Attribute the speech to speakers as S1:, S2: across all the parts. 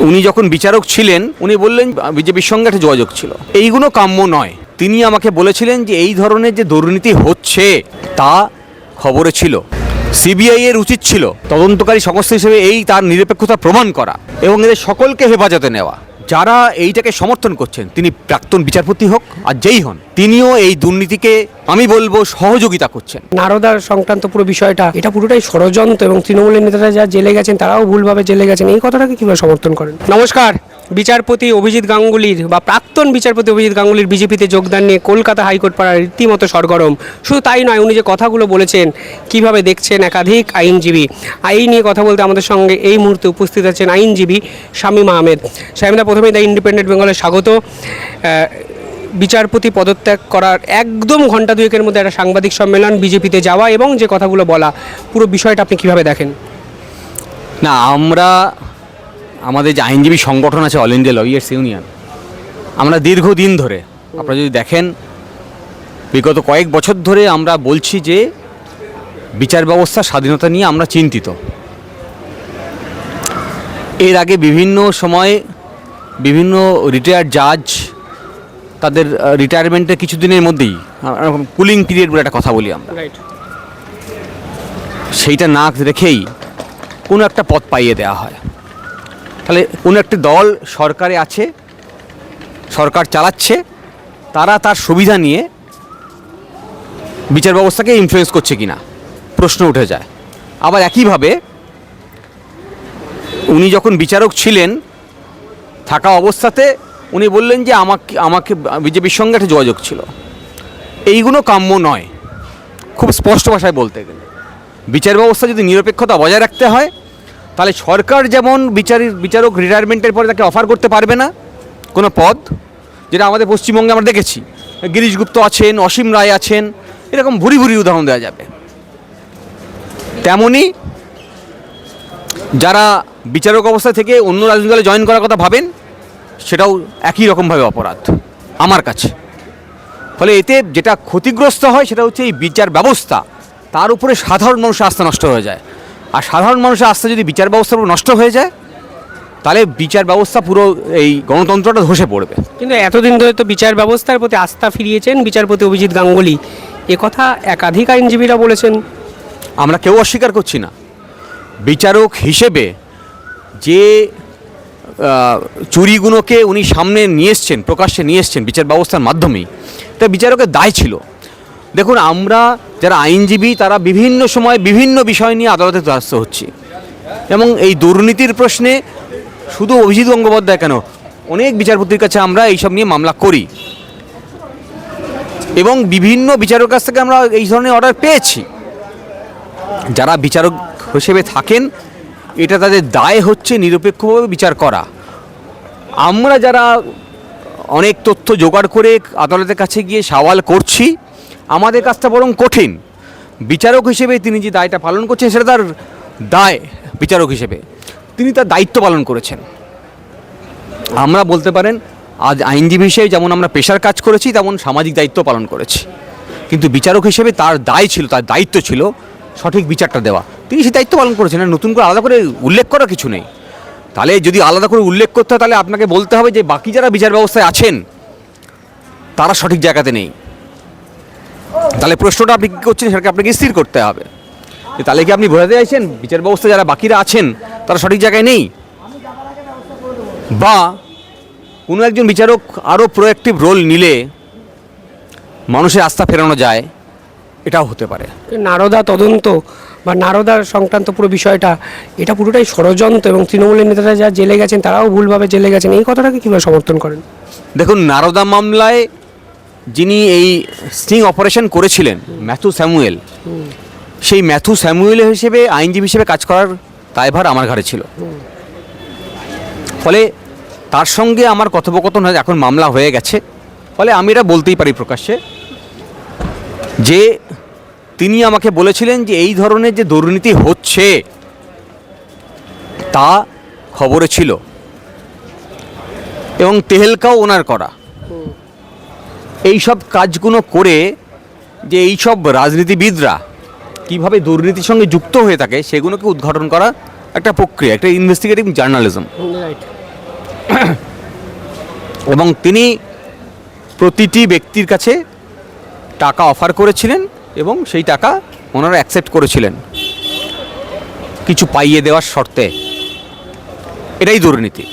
S1: উনি যখন বিচারক ছিলেন, উনি বললেন, বিজেপির সঙ্গে একটা যোগাযোগ ছিল। এইগুলো কাম্য নয়। তিনি আমাকে বলেছিলেন যে এই ধরনের যে দুর্নীতি হচ্ছে, তা খবরে ছিল। সিবিআই এর উচিত ছিল তদন্তকারী সংস্থা হিসেবে এই তার নিরপেক্ষতা প্রমাণ করা এবং এদের সকলকে হেফাজতে নেওয়া। যারা এইটাকে সমর্থন করছেন তিনি প্রাক্তন বিচারপতি হোক আর যেই হন তিনিও এই দুর্নীতিকে আমি বলব সহযোগিতা করছেন।
S2: নারদার সংক্রান্ত পুরো বিষয়টা এটা পুরোটাই ষড়যন্ত্র এবং তৃণমূলের নেতারা যা জেলে গেছেন তারাও ভুলভাবে জেলে গেছেন এই কথাটাকে কীভাবে সমর্থন করেন? নমস্কার। বিচারপতি অভিজিৎ গাঙ্গুলির বা প্রাক্তন বিচারপতি অভিজিৎ গাঙ্গুলির বিজেপিতে যোগদান নিয়ে কলকাতা হাইকোর্ট পাড়ার রীতিমতো সরগরম। শুধু তাই নয়, উনি যে কথাগুলো বলেছেন, কীভাবে দেখছেন একাধিক আইনজীবী, এই নিয়ে কথা বলতে আমাদের সঙ্গে এই মুহূর্তে উপস্থিত আছেন আইনজীবী শামীম আহমেদ। শামীমদা প্রথমেই দ্য ইন্ডিপেন্ডেন্ট বেঙ্গলে স্বাগত। বিচারপতি পদত্যাগ করার একদম ঘণ্টা দুয়েকের মধ্যে একটা সাংবাদিক সম্মেলন বিজেপিতে যাওয়া এবং যে কথাগুলো বলা, পুরো বিষয়টা আপনি কীভাবে দেখেন?
S1: না, আমরা আমাদের যে আইনজীবী সংগঠন আছে অল ইন্ডিয়া লয়ার্স ইউনিয়ন আমরা দীর্ঘদিন ধরে আপনারা যদি দেখেন বিগত কয়েক বছর ধরে আমরা বলছি যে বিচার ব্যবস্থা স্বাধীনতা নিয়ে আমরা চিন্তিত। এর আগে বিভিন্ন সময়ে বিভিন্ন রিটায়ার্ড জাজ তাদের রিটায়ারমেন্টের কিছুদিনের মধ্যেই কুলিং পিরিয়ড বলে একটা কথা বলি আমরা। সেইটা না রেখেই কোনো একটা পথ পাইয়ে দেওয়া হয়। তাহলে কোনো একটি দল সরকারে আছে, সরকার চালাচ্ছে, তারা তার সুবিধা নিয়ে বিচার ব্যবস্থাকে ইনফ্লুয়েন্স করছে কিনা? প্রশ্ন উঠে যায়। আবার একইভাবে উনি যখন বিচারক ছিলেন, থাকা অবস্থাতে উনি বললেন যে আমাকে আমাকে বিজেপির সঙ্গে একটা যোগাযোগ ছিল। এইগুলো কাম্য নয়। খুব স্পষ্ট ভাষায় বলতে গেলে। বিচার ব্যবস্থা যদি নিরপেক্ষতা বজায় রাখতে হয় তাহলে সরকার যেমন বিচারের বিচারক রিটায়ারমেন্টের পরে তাকে অফার করতে পারবে না, কোনো পদ, যেটা আমাদের পশ্চিমবঙ্গে আমরা দেখেছি। গিরিশ গুপ্ত আছেন, অসীম রায় আছেন, এরকম ভুরি ভুরি উদাহরণ দেওয়া যাবে। তেমনি যারা বিচারক অবস্থা থেকে অন্য রাজনৈতিক দলে জয়েন করার কথা ভাবেন, সেটাও একই রকমভাবে অপরাধ, আমার কাছে। ফলে এতে যেটা ক্ষতিগ্রস্ত হয় সেটা হচ্ছে এই বিচার ব্যবস্থা, তার উপরে সাধারণ মানুষের আস্থা নষ্ট হয়ে যায়। আর সাধারণ মানুষের আস্থা যদি বিচার ব্যবস্থার উপর নষ্ট হয়ে যায় তাহলে বিচার ব্যবস্থা পুরো এই গণতন্ত্রটা ধসে পড়বে।
S2: কিন্তু এতদিন ধরে তো বিচার ব্যবস্থার প্রতি আস্থা ফিরিয়েছেন বিচারপতি অভিজিৎ গাঙ্গুলি। এ কথা একাধিক আইনজীবীরা বলেছেন।
S1: আমরা কেউ অস্বীকার করছি না। বিচারক হিসেবে যে চুরিগুলোকে উনি সামনে নিয়ে এসছেন প্রকাশ্যে নিয়ে এসছেন বিচার ব্যবস্থার মাধ্যমেই এটা বিচারকের দায় ছিল। দেখুন আমরা যারা আইনজীবী, তারা বিভিন্ন সময় বিভিন্ন বিষয় নিয়ে আদালতে দ্বারস্থ হচ্ছে। এবং এই দুর্নীতির প্রশ্নে শুধু অভিজিৎ গঙ্গোপাধ্যায় কেন? অনেক বিচারপতির কাছে আমরা এইসব নিয়ে মামলা করি। এবং বিভিন্ন বিচারকের কাছ থেকে আমরা এই ধরনের অর্ডার পেয়েছি। যারা বিচারক হিসেবে থাকেন, এটা তাদের দায় হচ্ছে নিরপেক্ষভাবে বিচার করা। আমরা যারা অনেক তথ্য জোগাড় করে আদালতের কাছে গিয়ে সওয়াল করছি আমাদের কাজটা বরং কঠিন। বিচারক হিসেবে তিনি যে দায়টা পালন করছেন, সেটা তার দায় বিচারক হিসেবে। তিনি তার দায়িত্ব পালন করেছেন। আমরা বলতে পারেন, আজ আইনজীবী হিসেবে যেমন আমরা পেশার কাজ করেছি, তেমন সামাজিক দায়িত্ব পালন করেছি। কিন্তু বিচারক হিসেবে তার দায় ছিল, তার দায়িত্ব ছিল সঠিক বিচারটা দেওয়া। তিনি সেই দায়িত্ব পালন করেছেন, আর নতুন করে আলাদা করে উল্লেখ করার কিছু নেই। তাহলে যদি আলাদা করে উল্লেখ করতে হয়, তাহলে আপনাকে বলতে হবে যে বাকি যারা বিচার ব্যবস্থায় আছেন, তারা সঠিক জায়গাতে নেই। তাহলে প্রশ্নটা আপনি কী করছেন? সেটাকে আপনাকে স্থির করতে হবে। তাহলে কি আপনি বোঝাতে চাইছেন বিচার ব্যবস্থা যারা বাকিরা আছেন তারা সঠিক জায়গায় নেই? বা কোনো একজন বিচারক আরও প্রোয়েক্টিভ রোল নিলে মানুষের আস্থা ফেরানো যায় এটাও হতে পারে।
S2: নারদা তদন্ত বা নারদার সংক্রান্ত পুরো বিষয়টা এটা পুরোটাই ষড়যন্ত্র এবং তৃণমূলের নেতারা যা জেলে গেছেন তারাও ভুলভাবে জেলে গেছেন। এই কথাটাকে কীভাবে সমর্থন করেন?
S1: দেখুন নারদা মামলায় যিনি এই স্টিং অপারেশন করেছিলেন, ম্যাথু স্যামুয়েল। সেই ম্যাথু স্যামুয়েল হিসেবে, আইনজীবী হিসেবে কাজ করার দায়ভার আমার ঘাড়ে ছিল। ফলে তার সঙ্গে আমার কথোপকথন হয়ে এখন মামলা হয়ে গেছে। ফলে আমি এটা বলতেই পারি প্রকাশ্যে যে তিনি আমাকে বলেছিলেন যে এই ধরনের যে দুর্নীতি হচ্ছে, তা খবরে ছিল। এবং তেহেলকাও ওনার করা। এই সব কাজগুলো করে যে এই সব রাজনীতিবিদরা কীভাবে দুর্নীতির সঙ্গে যুক্ত হয়ে থাকে সেগুলোকে উদ্ঘাটন করা একটা প্রক্রিয়া একটা ইনভেস্টিগেটিভ জার্নালিজম এবং তিনি প্রতিটি ব্যক্তির কাছে টাকা অফার করেছিলেন এবং সেই টাকা ওনারা অ্যাকসেপ্ট করেছিলেন। কিছু পাইয়ে দেওয়ার শর্তে। এটাই দুর্নীতি।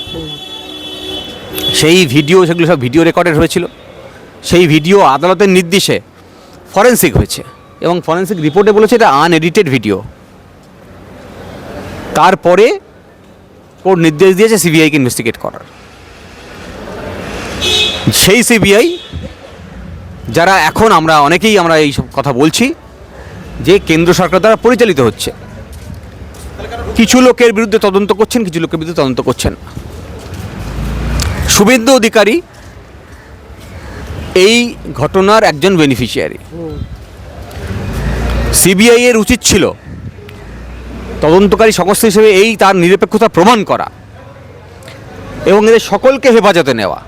S1: সেই ভিডিও সেগুলো সব ভিডিও রেকর্ডেড হয়েছিল। সেই ভিডিও আদালতের নির্দেশে ফরেন্সিক হয়েছে এবং ফরেন্সিক রিপোর্টে বলেছে এটা আনএডিটেড ভিডিও তারপরে কোর্ট নির্দেশ দিয়েছে সিবিআইকে ইনভেস্টিগেট করার। সেই সিবিআই যারা এখন আমরা অনেকেই আমরা এই সব কথা বলছি যে কেন্দ্র সরকার দ্বারা পরিচালিত হচ্ছে। কিছু লোকের বিরুদ্ধে তদন্ত করছেন, কিছু লোকের বিরুদ্ধে তদন্ত করছেন। শুভেন্দু অধিকারী এই ঘটনার একজন বেনিফিশিয়ারি সিবিআই এর উচিত ছিল তদন্তকারী সংস্থা হিসেবে এই তার নিরপেক্ষতা প্রমাণ করা এবং এদের সকলকে হেফাজতে নেওয়া।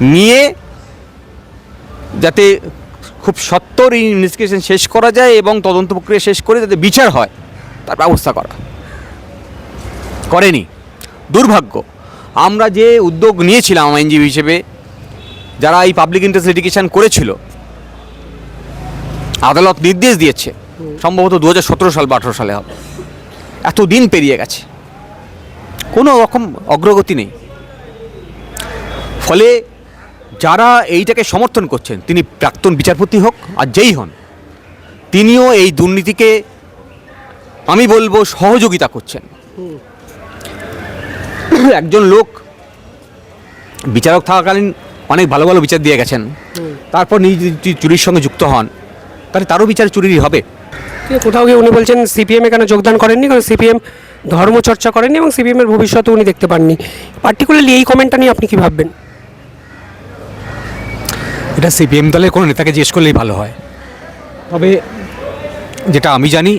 S1: নিয়ে যাতে খুব সত্তর ইনভেস্টিগেশন শেষ করা যায় এবং তদন্ত প্রক্রিয়া শেষ করে যাতে বিচার হয়, তার ব্যবস্থা করা। করেনি। দুর্ভাগ্য। আমরা যে উদ্যোগ নিয়েছিলাম আইনজীবী হিসেবে যারা এই পাবলিক ইন্টারেস্ট লিটিগেশন করেছিল, আদালত নির্দেশ দিয়েছে, সম্ভবত দু হাজার সতেরো সাল বা আঠেরো সালে হবে। এত দিন পেরিয়ে গেছে। কোনো রকম অগ্রগতি নেই। ফলে যারা এইটাকে সমর্থন করছেন, তিনি প্রাক্তন বিচারপতি হোক আর যেই হন, তিনিও এই দুর্নীতিকে, আমি বলব, সহযোগিতা করছেন। একজন লোক, বিচারক থাকাকালীন অনেক ভালো ভালো বিচার দিয়ে গেছেন। তারপর নিজে যদি চুরির সঙ্গে যুক্ত হন। তাহলে তারও বিচার চুরিরই হবে।
S2: কোথাও গিয়ে উনি বলছেন সিপিএম এখানে যোগদান করেননি? কারণ সিপিএম ধর্মচর্চা করেননি এবং সিপিএম এর ভবিষ্যতে উনি দেখতে পাননি। পার্টিকুলারলি এই কমেন্টটা নিয়ে আপনি কি ভাববেন?
S1: এটা সিপিএম দলের কোনো নেতাকে জিজ্ঞেস করলেই ভালো হয়। তবে যেটা আমি জানি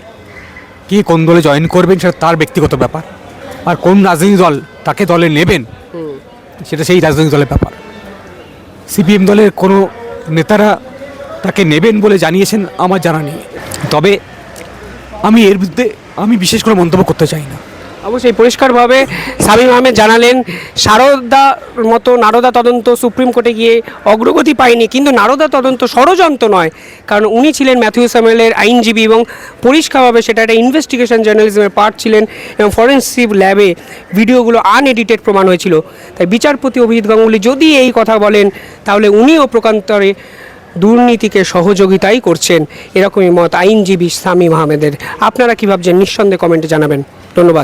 S1: কে কোন দলে জয়েন করবেন সেটা তার ব্যক্তিগত ব্যাপার। আর কোন রাজনৈতিক দল তাকে দলে নেবেন সেটা সেই রাজনৈতিক দলের ব্যাপার। সিপিএম দলের কোনো নেতারা তাকে নেবেন বলে জানিয়েছেন, আমার জানা নেই। তবে আমি এর বিরুদ্ধে, আমি বিশেষ করে মন্তব্য করতে চাই না।
S2: অবশ্যই পরিষ্কারভাবে সাবিম আহমেদ জানালেন সারদার মতো নারদা তদন্ত সুপ্রিম কোর্টে গিয়ে অগ্রগতি পায়নি, কিন্তু নারদা তদন্ত ষড়যন্ত্র নয়, কারণ উনি ছিলেন ম্যাথিউ স্যামুয়েলের আইনজীবী এবং পরিষ্কারভাবে সেটা একটা ইনভেস্টিগেশন জার্নালিজমের পার্ট ছিলেন এবং ফরেন্সিক ল্যাবে ভিডিওগুলো আনএডিটেড প্রমাণ হয়েছিল। তাই বিচারপতি অভিজিৎ গাঙ্গুলি যদি এই কথা বলেন, তাহলে উনিও প্রকান্তরে দুর্নীতিকে সহযোগিতাই করছেন, এরকমই মত আইনজীবী সামিম আহমেদের। আপনারা কী ভাবছেন? নিঃসন্দেহে কমেন্টে জানাবেন। ধন্যবাদ।